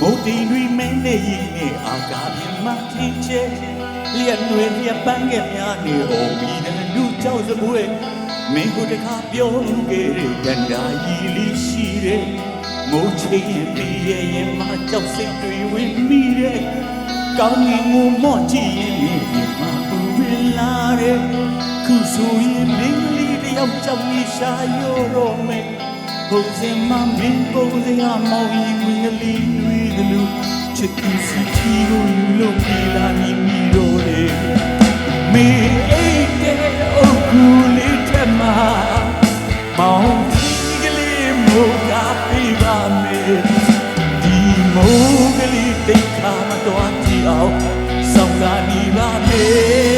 တိမ်တွေမင်းနေရင်နဲ့အာကာပြင်းမှထင်းချဲလျက်နွယ်လျက်ပန်းငယ်များနေအောင်ပြီးတဲ့လူကြောက်စပွဲမင်းကိုတခါပြောခဲ့တဲ့တန်တာကြီးလေးရှိတဲ့မိုးချိန်ရင်ပြီးရဲ့ရင်မှကြောက်စိတ်တွေဝင်မိတဲ့ကောင်းငင်ကိုမော့ကြည့်ရင်ဒီမှာပူဝင်လာတဲ့ခုဆိုရင်မင်းကလေးတယောက်ကြောက်နေရှာရောတော့မယ်ဘုံစင်မမင်း ချစ်သူစီချီကိုယူလို့ပြေလာနေမိတော့တယ်မေအိတ်တဲ့အုပ်ကူလေးထက်မှာမောင်ကြီးကလေးမိုးကပေးပါမယ်ဒီမိုးကလေးတိတ်ခါမတော်ကြည့်အောင်ဆောင်လာနေပါမယ်မေ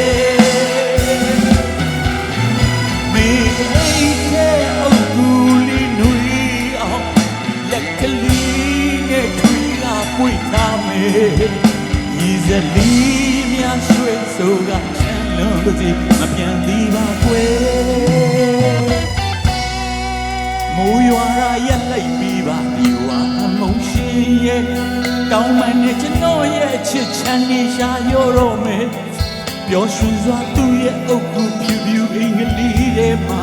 ရည်စလီများရွှဲဆိုကချမ်းလုံးကစီမပြန်သေးပါကွယ်မိုးရွာရရက်လိုက်ပြီးပါဒီဝါအမုံရှင်ရဲ့တောင်းမှန်နဲ့ကျွန်တော်ရဲ့ချစ်ချမ်းနေရှာရောတော့မယ်ပျော်ရွှင်စွာသူ့ရဲ့အုပ်ကူဖြူဖြူအင်္ဂလိပ်ထဲမှာ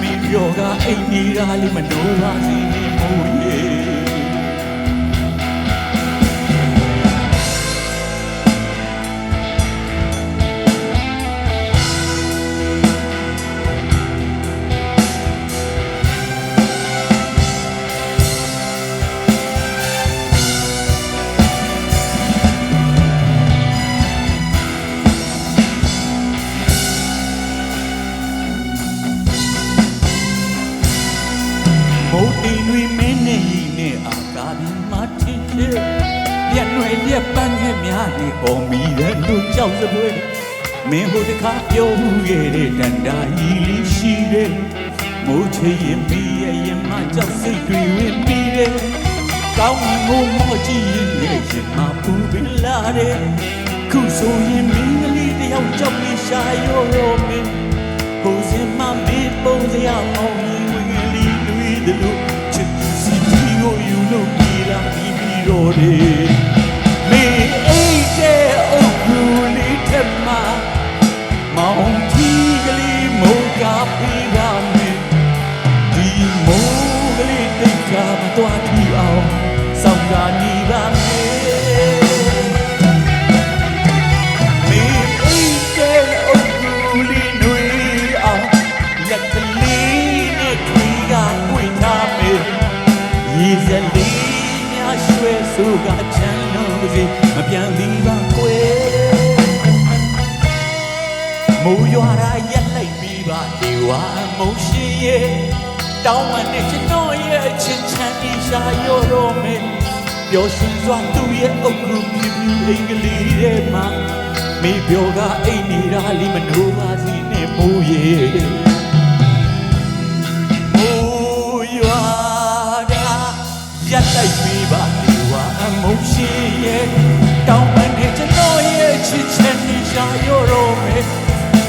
မိပြောကအိမ်နေတာလေးမနှိုးပါစေနဲ့မို့ရဲ့ မိုးတိမ်တွေမင်းနဲ့ရီနဲ့အာကာပြီးမထင်တဲ့ရက်ွယ်ရက်ပန်းခဲ့များနေပေါ်မီတဲ့လူကြောက်စပွဲမင်းဟိုတခါပြောမှုခဲ့တဲ့တန်တာကြီးလေးရှိတဲ့မိုးချေရင်ပြီးရဲ့ရင်မကြောက်စိတ်တွေဝင်ပြီးတဲ့ကောင်းငိုမောကြည့်ရင်ရဲ့ရင်မပူပင်လာတဲ့ခုဆိုရင်မင်းကလေးတယောက်ကြောက်ပြီးရှာရောရောမင်းပုံစံမမေးပုံစံအောင် ပြီးပြီးတော့လေမေအိတ်တဲ့အုပ်ကူလေးထက်မှာမောင်ကြီးကလေးမုန်းကားပြီးပါမယ်ဒီမိုးကလေးတိတ်ခါမတော်ထီ မ်းလုံးစီမပြန်သေးပါကွယ်မိုးရွာရာရက်လိုက်ပြီးပါဒီဝါမုံရှိရဲ့တောင်းမှနဲ့ကျွန်တော်ရဲ့အချင်းချမ်းဒီရှာရောတော့မေပျော်ရွှင်စွာသူ့ရဲ့အုပ်ကူပြူပြူအင်္ဂလိပ်ထဲမှာမေပြောကအိတ်နေတာလေးမနှိုးပါစီနဲ့မိုးရေ ရှာရောတော့မယ်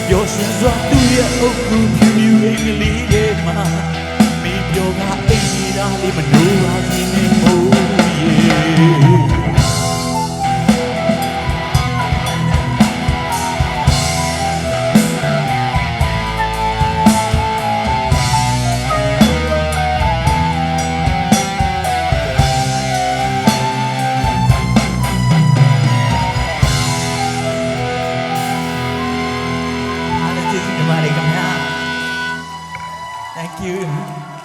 ပျော်ရွှင်စွာသူ့ရဲ့အုပ်ကူဖြူဖြူအင်္ဂလိပ်ထဲမှာမေပြောကအိတ်နေတာလေးမနှိုးပါစီနဲ့မိုးရေအားလုံးကျေးဇူးတင်ပါတယ် ခင်ဗျာ Thank you